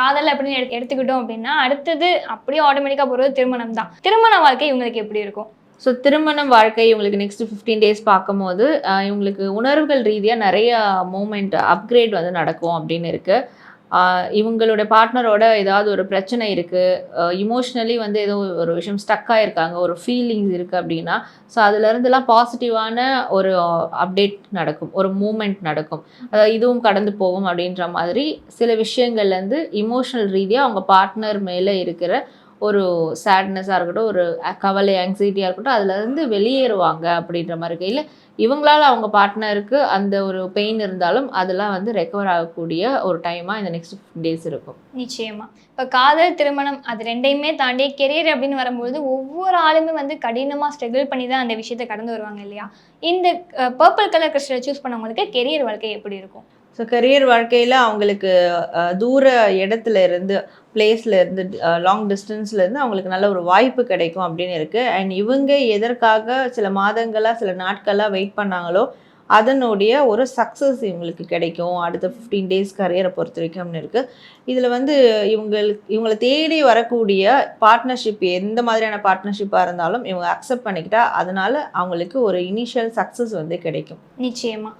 காதல் அப்படின்னு எடு எடுத்துக்கிட்டோம் அப்படின்னா அடுத்தது அப்படியே ஆட்டோமேட்டிக்காக போகிறது திருமணம் தான். திருமண வாழ்க்கை இவங்களுக்கு எப்படி இருக்கும்? ஸோ திருமணம் வாழ்க்கை இவங்களுக்கு நெக்ஸ்ட் ஃபிஃப்டீன் டேஸ் பார்க்கும்போது இவங்களுக்கு உணர்வுகள் ரீதியாக நிறைய மூமெண்ட் அப்கிரேட் வந்து நடக்கும் அப்படின்னு இருக்குது இவங்களோட பார்ட்னரோட ஏதாவது ஒரு பிரச்சனை இருக்குது இமோஷ்னலி வந்து ஏதோ ஒரு விஷயம் ஸ்டக் ஆகிருக்காங்க ஒரு ஃபீலிங்ஸ் இருக்குது அப்படின்னா ஸோ அதுலேருந்துலாம் பாசிட்டிவான ஒரு அப்டேட் நடக்கும். ஒரு மூமெண்ட் நடக்கும். அதாவது இதுவும் கடந்து போகும் அப்படின்ற மாதிரி சில விஷயங்கள்லேருந்து இமோஷனல் ரீதியாக அவங்க பார்ட்னர் மேலே இருக்கிற ஒரு சேட்னஸாக இருக்கட்டும் ஒரு கவலை ஆங்ஸைட்டியாக இருக்கட்டும் அதுலேருந்து வெளியேறுவாங்க அப்படின்ற மாதிரி கையில் இவங்களால் இவங்களால அவங்க பார்ட்னருக்கு அந்த ஒரு பெயின் இருந்தாலும் அதெல்லாம் வந்து ரெக்கவர் ஆகக்கூடிய ஒரு டைமாக இந்த நெக்ஸ்ட் டேஸ் இருக்கும். நிச்சயமாக இப்போ காதல் திருமணம் அது ரெண்டையுமே தாண்டி கெரியர் அப்படின்னு வரும்பொழுது ஒவ்வொரு ஆளுமே வந்து கடினமாக ஸ்ட்ரகிள் பண்ணி தான் அந்த விஷயத்தை கடந்து வருவாங்க இல்லையா? இந்த பர்பிள் கலர் கிறிஸ்டலை சூஸ் பண்ணவங்களுக்கு கெரியர் வாழ்க்கை எப்படி இருக்கும்? ஸோ கரியர் வாழ்க்கையில் அவங்களுக்கு தூர இடத்துல இருந்து பிளேஸில் இருந்து லாங் டிஸ்டன்ஸ்ல இருந்து அவங்களுக்கு நல்ல ஒரு வாய்ப்பு கிடைக்கும் அப்படின்னு இருக்குது அண்ட் இவங்க எதற்காக சில மாதங்களாக சில நாட்களாக வெயிட் பண்ணாங்களோ அதனுடைய ஒரு சக்ஸஸ் இவங்களுக்கு கிடைக்கும். அடுத்த ஃபிஃப்டீன் டேஸ் கரியரை பொறுத்த வரைக்கும்னு இருக்குது இதில் வந்து இவங்களுக்கு இவங்களை தேடி வரக்கூடிய பார்ட்னர்ஷிப் எந்த மாதிரியான பார்ட்னர்ஷிப்பாக இருந்தாலும் இவங்க அக்செப்ட் பண்ணிக்கிட்டா அதனால அவங்களுக்கு ஒரு இனிஷியல் சக்ஸஸ் வந்து கிடைக்கும். நிச்சயமாக